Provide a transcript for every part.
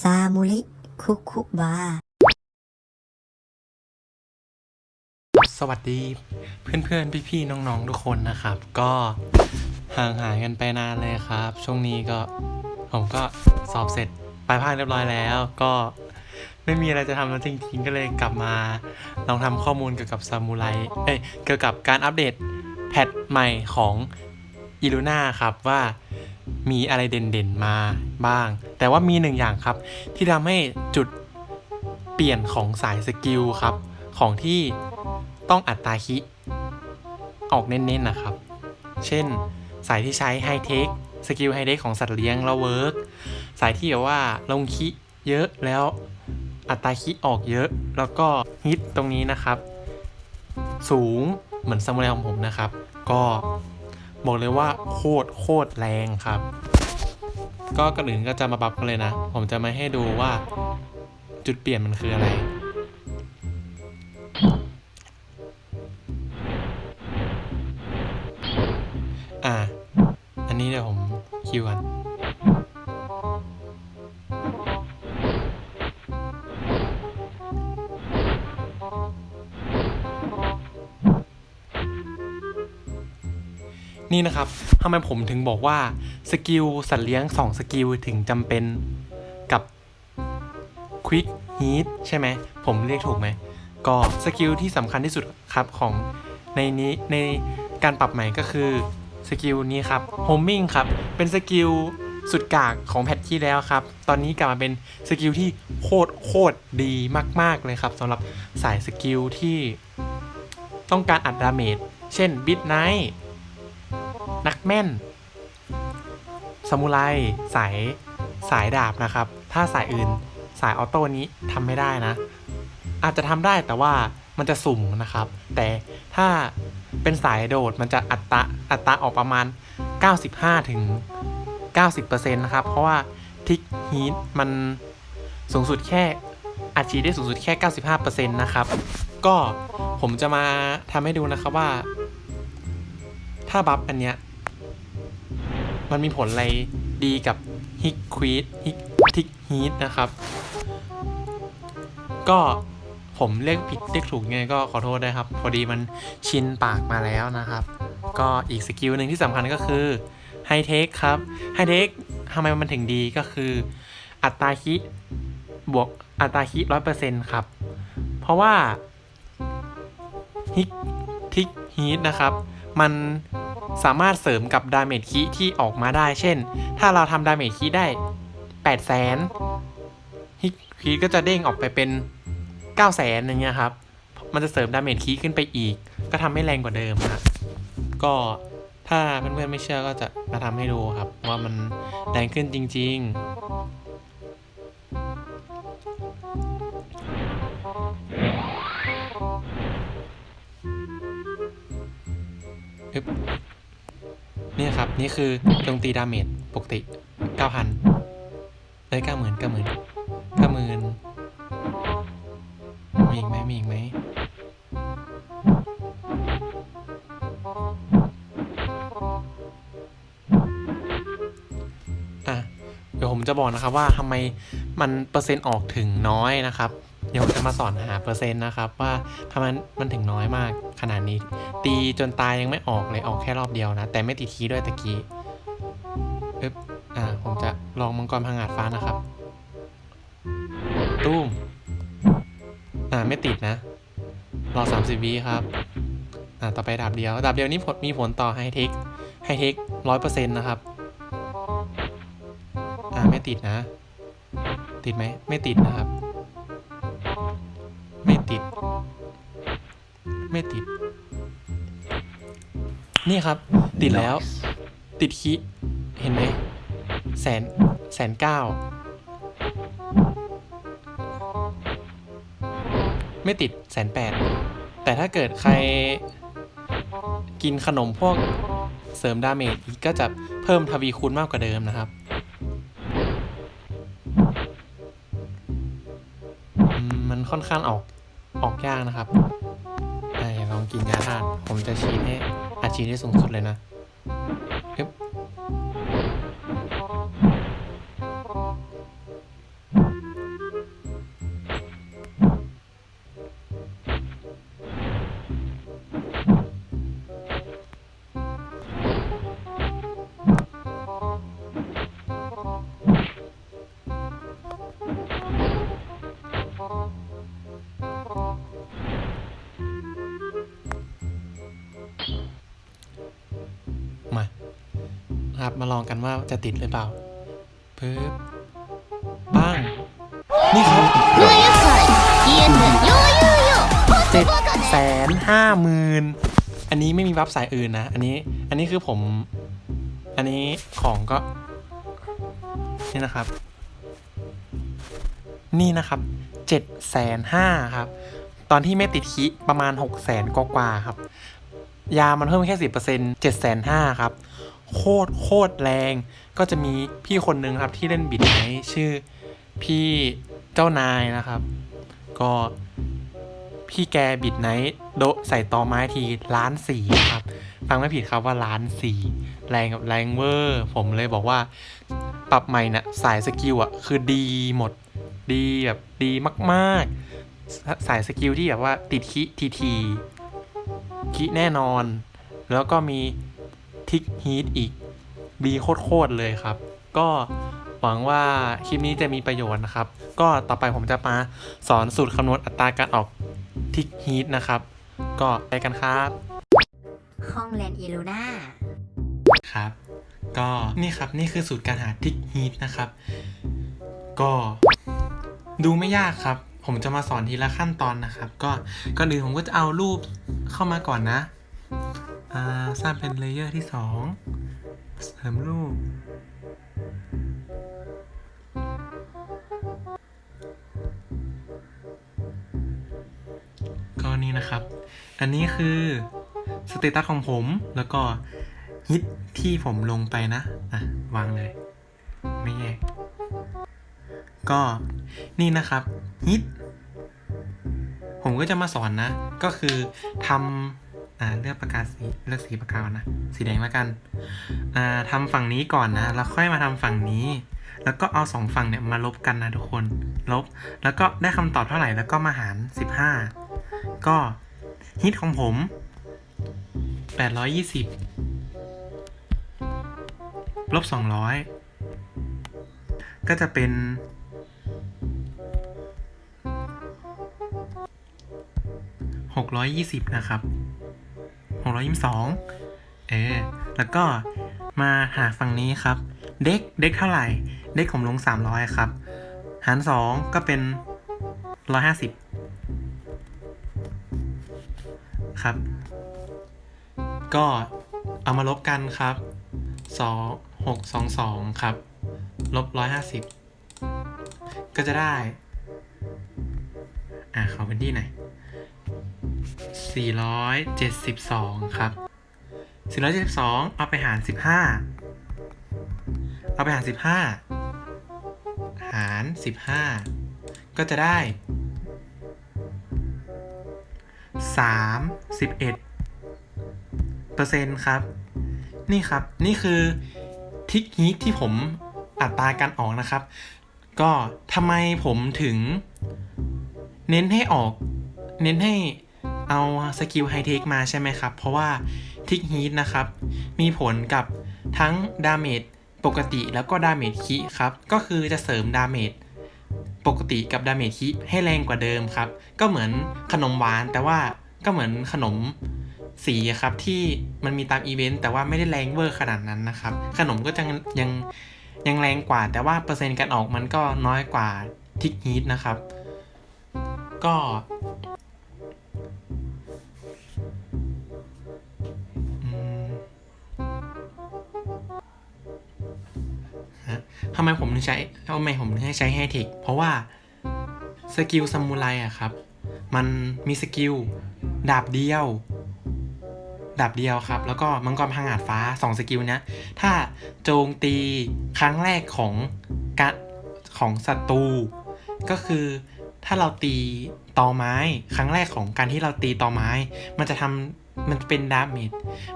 ซามุริคุคุบา สวัสดีเพื่อนๆ พี่ๆ น้องๆ ทุกคนนะครับ ก็ห่างหายกันไปนานเลยครับ ช่วงนี้ก็ผมก็สอบเสร็จปลายภาคเรียบร้อยแล้ว ก็ไม่มีอะไรจะทำแล้วจริงๆ ก็เลยกลับมาลองทำข้อมูลเกี่ยวกับซามูไรเอ้ยเกี่ยวกับการอัปเดตแพทใหม่ของอีลูน่าครับว่า มีอะไรเด่นๆมาบ้าง แต่ว่ามีหนึ่งอย่างครับ ที่ทำให้จุดเปลี่ยนของสายสกิลครับ ของที่ต้องอัตราคิ ออกเน้นๆนะครับ เช่น สายที่ใช้ไฮเทคสกิลไฮเทคของสัตว์เลี้ยงแล้วเวิร์กสายที่แบบว่าลงคิเยอะแล้วอัตราคิออกเยอะ แล้วก็ฮิตตรงนี้นะครับ สูงเหมือนซามูไรของผมนะครับ ก็ บอกเลยว่าโคตรโคตรแรงครับ ก็กระหนึ่งก็จะมาบับกันเลยนะ ผมจะมาให้ดูว่าจุดเปลี่ยนมันคืออะไร อ่า อันนี้เดี๋ยวผมคิวกัน นี่นะครับทำไมผมถึงบอกว่าสกิลสัตว์เลี้ยง 2 สกิลถึงจำเป็นกับ Quick Heat ใช่ไหม ผมเรียกถูกไหม ก็สกิลที่สำคัญที่สุดครับของในนี้ในการปรับใหม่ก็คือสกิลนี้ครับ Homing ครับ เป็นสกิลสุดกากของแพทที่แล้วครับ ตอนนี้กลับมาเป็นสกิลที่โคตรโคตรดีมาก ๆ เลยครับสำหรับสายสกิลที่ต้องการอัดดาเมจ เช่นบิดไนท์ นักแม่นซามูไรสายสายดาบนะครับ ถ้าสายอื่นสายออโต้นี้ทำไม่ได้นะ อาจจะทำได้แต่ว่ามันจะสุ่มนะครับ แต่ถ้าเป็นสายโดดมันจะอัตราอัตราออกประมาณ 95 ถึง 90%นะครับ เพราะว่าทิกฮีทมันสูงสุดแค่อาชีได้สูงสุดแค่ 95%นะครับ ก็ผมจะมาทำให้ดูนะครับว่า ถ้าบัฟอันเนี้ยมันมีผลอะไรดีกับฮิกควีดฮิกทิกฮีทนะครับ ก็ผมเรียกผิดเรียกถูกไงก็ขอโทษด้วยครับ พอดีมันชินปากมาแล้วนะครับ ก็อีกสกิลหนึ่งที่สำคัญก็คือไฮเทคครับไฮเทคทำไมมันถึงดีก็คือ อัตราคิบวกอัตราคิร้อยเปอร์เซ็นต์ครับ เพราะว่าฮิกทิกฮีทนะครับ มันสามารถเสริมกับดาเมจคีที่ออกมาได้ เช่น ถ้าเราทำดาเมจคีได้8 0 0แสนฮิกคีก็จะเด้งออกไปเป็น 9 0 0แสนอย่างเงี้ยครับ มันจะเสริมดาเมจคีขึ้นไปอีก ก็ทำให้แรงกว่าเดิมนะก็ถ้าเพื่อนๆไม่เชื่อก็จะมาทำให้ดูครับ ว่ามันแรงขึ้นจริง ๆ อึ๊บเนี่ยครับ นี่คือโจมตีดาเมจปกติ 9,000เอ้ย90,000 90,000 90,000 มีอีกไหมมีอีกไหมอะเดี๋ยวผมจะบอกนะครับว่าทำไมมันเปอร์เซ็นต์ออกถึงน้อยนะครับ ดี๋ยวผมจะมาสอนหาเปอร์เซ็นต์นะครับว่าทำไมมันถึงน้อยมากขนาดนี้ ตีจนตายยังไม่ออกเลยออกแค่รอบเดียวนะ แต่ไม่ติดทีด้วยตะกี้อึ๊บอ่าผมจะลองมังกรพังงาดฟ้านะครับ ตุ้มอ่าไม่ติดนะ รอ 30วิครับ อ่าต่อไปดาบเดียว ดาบเดียวนี้ผลมีผลต่อไฮเทคไฮเทคร้อยเปอร์เซ็นต์นะครับ อ่าไม่ติดนะ ติดไหมไม่ติดนะครับ ไม่ติด นี่ครับ ติดแล้ว ติดคิเห็นไหมแสนแสนเก้า ไม่ติดแสนแปด แต่ถ้าเกิดใครกินขนมพวกเสริมดาเมจอีกก็จะเพิ่มทวีคูณมากกว่าเดิมนะครับอืมมันค่อนข้างออกออกยากนะครับอะอย่าลอง กินยาธาตุผมจะชี้ให้อาชีพได้สูงสุดเลยนะับ มาลองกันว่าจะติดหรือเปล่าเพิ่มบ้าง นี่ครับเจ็ดแสนห้าหมื่นอันนี้ไม่มีวับสายอื่นนะ อันนี้ อันนี้คือผม อันนี้ของก็ นี่นะครับ นี่นะครับเจ็ดแสนห้าครับ ตอนที่ไม่ติดคิประมาณหกแสนกว่าครับ ยามันเพิ่มแค่สิบเปอร์เซ็นต์เจ็ดแสนห้าครับ โคตรโคตรแรง ก็จะมีพี่คนหนึ่งครับที่เล่นบิดไนท์ชื่อพี่เจ้านายนะครับ ก็พี่แกบิดไนท์โดใส่ตอไม้ทีล้านสี่ครับ ฟังไม่ผิดครับว่าล้านสี่แรงกับแรงเวอร์ ผมเลยบอกว่าปรับใหม่นะ่ะสายสกิลอะคือดีหมดดีแบบดีมากๆ สายสกิลที่แบบว่าติดคิทีทีคิแน่นอน แล้วก็มี ทิกฮีทอีกดีโคตรๆเลยครับ ก็หวังว่าคลิปนี้จะมีประโยชน์นะครับ ก็ต่อไปผมจะมาสอนสูตรคำนวณอัตราการออกทิกฮีทนะครับ ก็ไปกันครับ ห้องเรียนอีลูน่าครับ ก็นี่ครับนี่คือสูตรการหาทิกฮีทนะครับ ก็ดูไม่ยากครับ ผมจะมาสอนทีละขั้นตอนนะครับ ก็ก่อนอื่นผมก็จะเอารูปเข้ามาก่อนนะอ่า สร้างเป็นเลเยอร์ที่สองเสริมรูป ก็นี่นะครับ อันนี้คือสเตตัสของผมแล้วก็ฮิตที่ผมลงไปนะ อะ วางเลย ไม่แยก ก็นี่นะครับฮิตผมก็จะมาสอนนะ ก็คือทำ อ่าเลือกปากกาสีเลือกสีปากกานะ สีแดงแล้วกันอ่าทำฝั่งนี้ก่อนนะ แล้วค่อยมาทำฝั่งนี้ แล้วก็เอาสองฝั่งเนี่ยมาลบกันนะทุกคน ลบ แล้วก็ได้คำตอบเท่าไหร่ แล้วก็มาหาร 15 ก็ฮิตของผม 820 ลบ 200 ก็จะเป็น620 นะครับ 622 เออ แล้วก็มาหาฝั่งนี้ครับ เด็กเด็กเท่าไหร่ เด็กผมลง 300 ครับ หาร 2 ก็เป็น 150 ครับ ก็เอามาลบกันครับสองหกสองสองครับ ลบร้อยห้าสิบก็จะได้ อ่าขอเป็นที่ไหน สี่ร้อยเจ็ดสิบสองครับสี่ร้อยเจ็ดสิบสองเอาไปหารสิบห้าเอาไปหารสิบห้าหารสิบห้าก็จะได้สามสิบเอ็ดเปอร์เซ็นต์ครับ นี่ครับ นี่คือทิกฮีทที่ผมอัตราการออกนะครับ ก็ทำไมผมถึง เน้นให้ออก เน้นให้ เอาสกิลไฮเทคมาใช่ไหมครับ เพราะว่าทิกฮีทนะครับ มีผลกับทั้งดาเมจปกติแล้วก็ดาเมจคิครับ ก็คือจะเสริมดาเมจปกติกับดาเมจคิให้แรงกว่าเดิมครับ ก็เหมือนขนมหวานแต่ว่าก็เหมือนขนมสีครับที่มันมีตามอีเวนต์แต่ว่าไม่ได้แรงเวอร์ขนาดนั้นนะครับ ขนมก็จะยังยังแรงกว่า แต่ว่าเปอร์เซ็นต์การออกมันก็น้อยกว่าทิกฮีทนะครับ ก็ ทำไมผมถึงใช้ทำไมผมถึงให้ใช้ไฮเทคเพราะว่าสกิลซามูไรอะครับ มันมีสกิลดาบเดียว ดาบเดียวครับ แล้วก็มังกรพังอาจฟ้า2สกิลเนี้ยถ้าโจมตีครั้งแรกของกของศัตรูก็คือถ้าเราตีตอไม้ครั้งแรกของการที่เราตีตอไม้ มันจะทำมันจะเป็นดาเมจ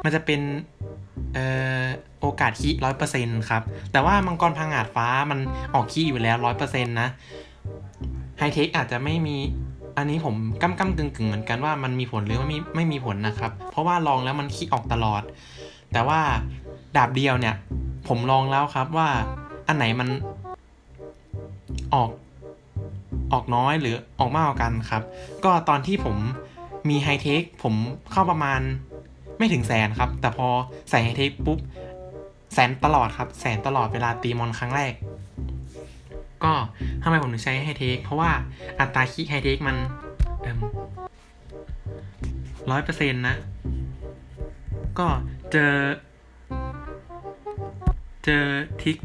มันจะเป็น เอ่อโอกาสคีร้อยเปอร์เซ็นต์ครับ แต่ว่ามังกรพังอาจฟ้ามันออกคีอยู่แล้วร้อยเปอร์เซ็นต์นะไฮเทคอาจจะไม่มีอันนี้ผมก้ำก้ำกึ่งกึ่งเหมือนกันว่ามันมีผลหรือไม่มีไม่มีผลนะครับ เพราะว่าลองแล้วมันขี้ออกตลอด แต่ว่าดาบเดียวเนี่ย ผมลองแล้วครับว่าอันไหนมันออกออกน้อยหรือออกมากกว่ากันครับ ก็ตอนที่ผมมีไฮเทคผมเข้าประมาณ ไม่ถึงแสนครับ แต่พอใส่ไฮเทคปุ๊บ แสนตลอดครับ แสนตลอดเวลาตีมอนครั้งแรก ก็ทำไมผมถึงใช้ไฮเทคเพราะว่าอัตราคิไฮเทคมันร้อยเปอร์เซ็นต์นะ ก็เจอ เจอทิก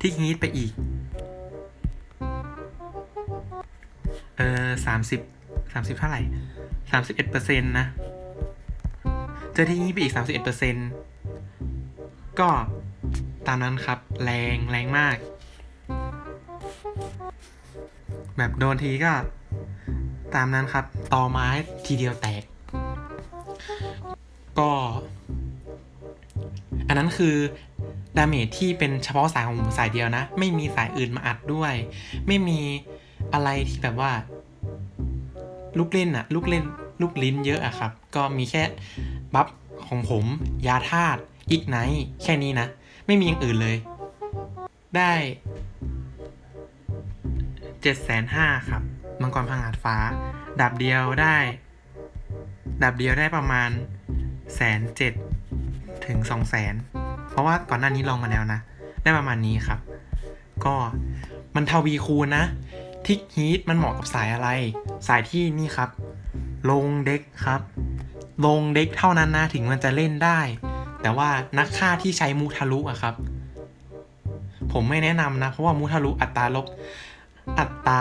ทิกฮีทไปอีก เออสามสิบสามสิบเท่าไหร่สามสิบเอ็ดเปอร์เซ็นต์นะ เจอทิกฮีทไปอีกสามสิบเอ็ดเปอร์เซ็นต์ก็ตามนั้นครับแรงแรงมาก แบบโดนทีก็ ตามนั้นครับต่อไม้ทีเดียวแตก ก็ อันนั้นคือดาเมจที่เป็นเฉพาะสายของผมสายเดียวนะ ไม่มีสายอื่นมาอัดด้วย ไม่มีอะไรที่แบบว่า ลูกเล่นอะลูกเล่น ลูกลิ้นเยอะอะครับ ก็มีแค่ บัฟของผม ยาธาตุอีกไนแค่นี้นะ ไม่มีอย่างอื่นเลย ได้เจ็ดแสนห้าครับ มังกรพังอาจฟ้า ดาบเดียวได้ ดาบเดียวได้ประมาณแสนเจ็ดถึงสองแสนเพราะว่าก่อนหน้านี้ลองมาแล้วนะ ได้ประมาณนี้ครับ ก็มันทวีคูณนะ ทิกฮีทมันเหมาะกับสายอะไร สายที่นี่ครับ ลงเด็กครับ ลงเด็กเท่านั้นนะถึงมันจะเล่นได้ แต่ว่านักฆ่าที่ใช้มูทะลุอะครับ ผมไม่แนะนำนะ เพราะว่ามูทะลุอัตราลบ อัตรา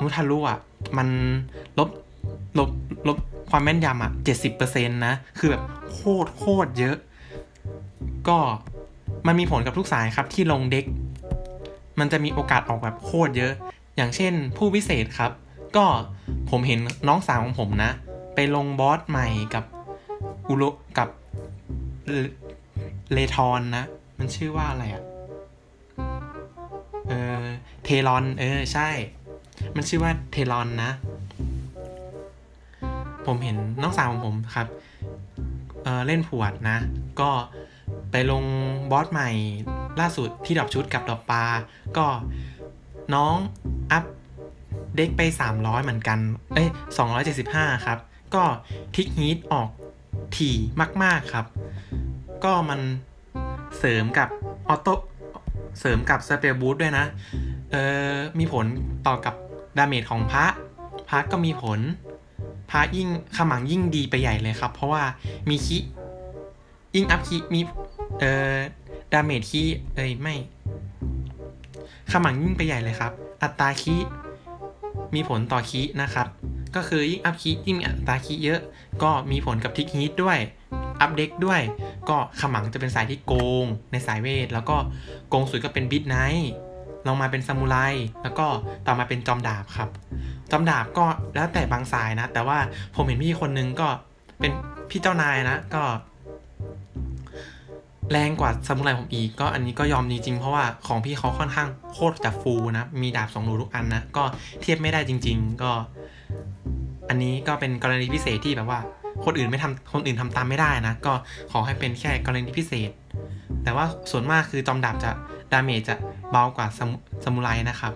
มูทะลุอะมันลบลบลบความแม่นยำอะเจ็ดสิบเปอร์เซ็นต์นะ คือแบบโคตรโคตรเยอะ ก็มันมีผลกับทุกสายครับที่ลงเด็ก มันจะมีโอกาสออกแบบโคตรเยอะ อย่างเช่นผู้วิเศษครับ ก็ผมเห็นน้องสาวของผมนะ ลงบอสใหม่กับอุโรกับเลเลทอนนะ มันชื่อว่าอะไรอะเออเทลอนเออใช่ มันชื่อว่าเทลอนนะ ผมเห็นน้องสาวของผมครับเออเล่นผวดนะ ก็ไปลงบอสใหม่ล่าสุดที่ดรอปชุดกับดรอปปลาก็น้องอัพเด็กไป 300 เหมือนกัน เอ้ย275 ครับ ก็ทิกฮีทออกถี่มาก ๆ ครับ ก็มันเสริมกับออโต้เสริมกับสเปลบูทด้วยนะ เออมีผลต่อกับดาเมจของพระ พระก็มีผล พระยิ่งขมังยิ่งดีไปใหญ่เลยครับ เพราะว่ามีคิยิ่งอัพคิมี เอ่อ ดาเมจคีเอ้ยไม่ ขมังยิ่งไปใหญ่เลยครับ อัตราคีมีผลต่อคีนะครับ ก็คือยิ่งอัพคียิ่งมีอัตราคีเยอะ ก็มีผลกับทิกฮีทด้วย อัพเด็กด้วย ก็ขมังจะเป็นสายที่โกงในสายเวท แล้วก็โกงสุดก็เป็นบิดไนท์ลงมาเป็นซามูไร แล้วก็ต่อมาเป็นจอมดาบครับ จอมดาบก็แล้วแต่บางสายนะ แต่ว่าผมเห็นพี่คนนึงก็เป็นพี่เจ้านายนะ ก็ แรงกว่าซามูไรผมอีก ก็อันนี้ก็ยอมจริงๆ เพราะว่าของพี่เขาค่อนข้างโคตรจะฟูนะ มีดาบสองรูทุกอันนะ ก็เทียบไม่ได้จริง ๆ ก็ อันนี้ก็เป็นกรณีพิเศษที่แบบว่า คนอื่นไม่ทำคนอื่นทำตามไม่ได้นะ ก็ขอให้เป็นแค่กรณีพิเศษ แต่ว่าส่วนมากคือจอมดาบจะดาเมจจะเบากว่าซามูซามูไรนะครับ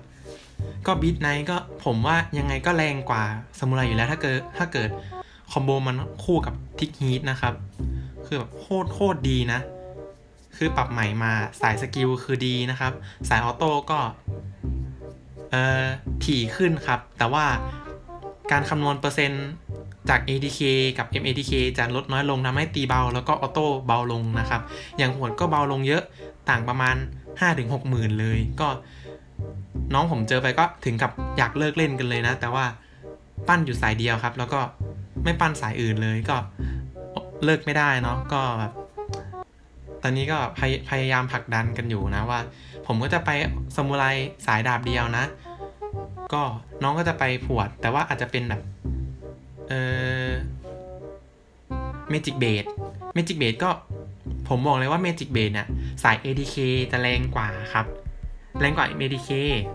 ก็บิทไนท์ก็ผมว่ายังไงก็แรงกว่าซามูไรอยู่แล้วถ้าเกิดถ้าเกิดคอมโบมันคู่กับทิกฮีทนะครับ คือแบบโคตรโคตรดีนะ คือปรับใหม่มาสายสกิลคือดีนะครับ สายออโต้ก็เอ่อถี่ขึ้นครับ แต่ว่า การคำนวณเปอร์เซ็นต์จาก ADK กับ MADK จะลดน้อยลงทำให้ตีเบา แล้วก็ออโต้เบาลงนะครับ อย่างหวดก็เบาลงเยอะต่างประมาณ 5-6หมื่นเลย ก็น้องผมเจอไปก็ถึงกับอยากเลิกเล่นกันเลยนะ แต่ว่าปั้นอยู่สายเดียวครับ แล้วก็ไม่ปั้นสายอื่นเลยก็เลิกไม่ได้เนาะก็แบบตอนนี้ก็พยพยายามผลักดันกันอยู่นะว่า ผมก็จะไปสมุไรสายดาบเดียวนะ ก็ น้องก็จะไปผวด แต่ว่าอาจจะเป็นแบบ เออเมจิกเบดเมจิกเบดก็ผมบอกเลยว่าเมจิกเบดเนี่ยสาย ADK จะแรงกว่าครับแรงกว่า ADK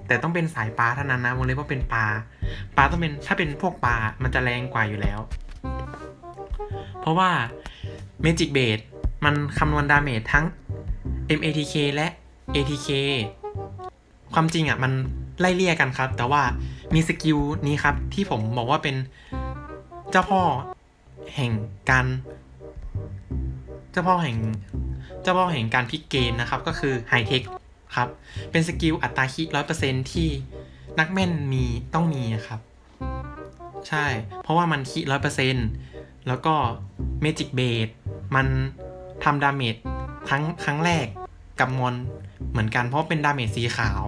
แต่ต้องเป็นสายปลาเท่านั้นนะวงเล็บว่าเป็นปลาปลาต้องเป็นถ้าเป็นพวกปลามันจะแรงกว่าอยู่แล้ว เพราะว่า Magic b a s e มันคำนวณดาเมจทั้ง MATK และ ATK ความจริงอะมันไล่เลี่ยกันครับ แต่ว่า มีสกิลนี้ครับที่ผมบอกว่าเป็นเจ้าพ่อแห่งการ เจ้าพ่อแห่ง เจ้าพ่อแห่งการพลิกเกมนะครับ ก็คือไฮเทคครับ เป็นสกิลอัตราคิร้อยเปอร์เซ็นที่นักแม่นมีต้องมีอะครับ ใช่ เพราะว่ามันคิร้อยเปอร์เซ็นแล้วก็เมจิกเบดมันทำดาเมจครั้งครั้งแรกกับมอนเหมือนกันเพราะเป็นดาเมจสีขาว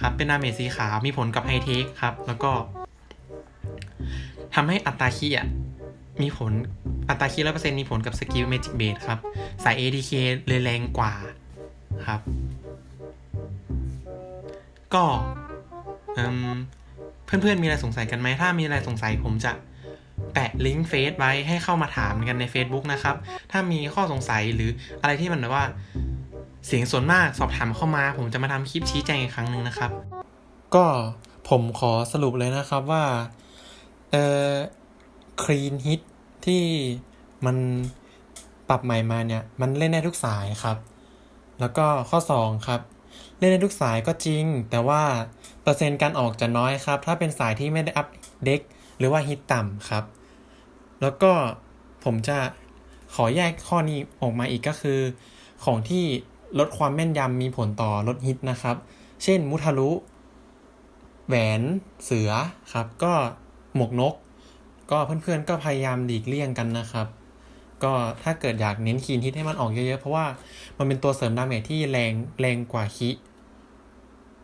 ครับ เป็นดาเมจสีขาวมีผลกับไฮเทคครับ แล้วก็ทำให้อัตราคีอะมีผลอัตราคีร้อยเปอร์เซ็นต์มีผลกับสกิลเมจิกเบสครับ สาย ADK เลยแรงกว่าครับ ก็เอิ่มเพื่อนๆมีอะไรสงสัยกันไหม ถ้ามีอะไรสงสัยผมจะแปะลิงก์เฟซไว้ให้เข้ามาถามกันใน Facebook นะครับ ถ้ามีข้อสงสัยหรืออะไรที่มันแบบว่า เสียงส่วนมากสอบถามเข้ามา ผมจะมาทำคลิปชี้แจงอีกครั้งหนึ่งนะครับ ก็ผมขอสรุปเลยนะครับว่าเอ่อคลีนฮิตที่มันปรับใหม่มาเนี่ย มันเล่นได้ทุกสายครับ แล้วก็ข้อ 2 ครับ เล่นได้ทุกสายก็จริง แต่ว่าเปอร์เซ็นต์การออกจะน้อยครับ ถ้าเป็นสายที่ไม่ได้อัพเด็กหรือว่าฮิตต่ำครับ แล้วก็ผมจะขอแยกข้อนี้ออกมาอีกก็คือ ของที่ ลดความแม่นยำมีผลต่อลดฮิตนะครับ เช่นมุทารุแหวนเสือครับ ก็หมวกนก ก็เพื่อนๆก็พยายามหลีกเลี่ยงกันนะครับก็ถ้าเกิดอยากเน้นคีนฮิตให้มันออกเยอะๆ เพราะว่ามันเป็นตัวเสริมดาเมจที่แรงแรงกว่าคี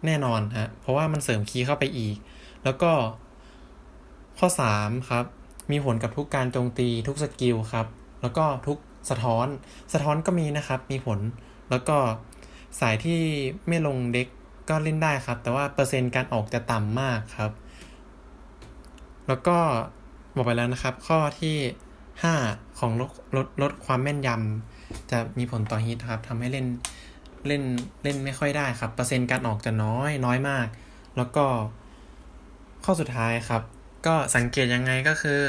แน่นอนฮะ เพราะว่ามันเสริมคีเข้าไปอีก แล้วก็ข้อ 3 ครับ มีผลกับทุกการโจมตีทุกสกิลครับ แล้วก็ทุกสะท้อน สะท้อนก็มีนะครับ มีผล แล้วก็สายที่ไม่ลงเด็กก็เล่นได้ครับ แต่ว่าเปอร์เซ็นต์การออกจะต่ำมากครับ แล้วก็บอกไปแล้วนะครับ ข้อที่ 5 ของลดลดลดความแม่นยำจะมีผลต่อฮิตครับทำให้เล่นเล่นเล่นไม่ค่อยได้ครับ เปอร์เซ็นต์การออกจะน้อยน้อยมาก แล้วก็ข้อสุดท้ายครับ ก็สังเกตยังไงก็คือ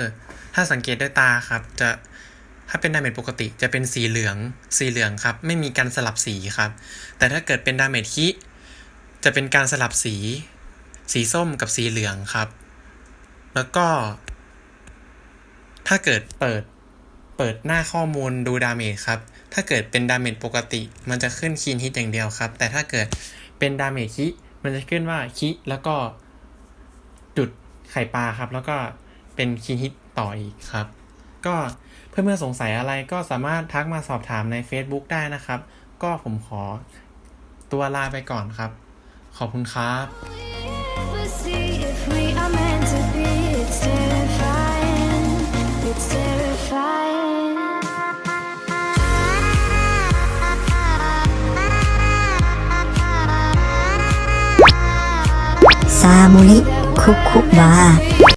ถ้าสังเกตด้วยตาครับ จะ ถ้าเป็นดาเมจปกติจะเป็นสีเหลือง สีเหลืองครับ ไม่มีการสลับสีครับ แต่ถ้าเกิดเป็นดาเมจคิจะเป็นการสลับสี สีส้มกับสีเหลืองครับ แล้วก็ ถ้าเกิดเปิด เปิดหน้าข้อมูลดูดาเมจครับ ถ้าเกิดเป็นดาเมจปกติ มันจะขึ้นคีนฮิตอย่างเดียวครับ แต่ถ้าเกิดเป็นดาเมจคิมันจะขึ้นว่าคิแล้วก็จุดไข่ปลาครับ แล้วก็เป็นคีย์ฮิตต่ออีกครับ ก็เพื่อนๆสงสัยอะไรก็สามารถทักมาสอบถามใน Facebook ได้นะครับ ก็ผมขอตัวลาไปก่อนครับ ขอบคุณครับซามูริคุคุบา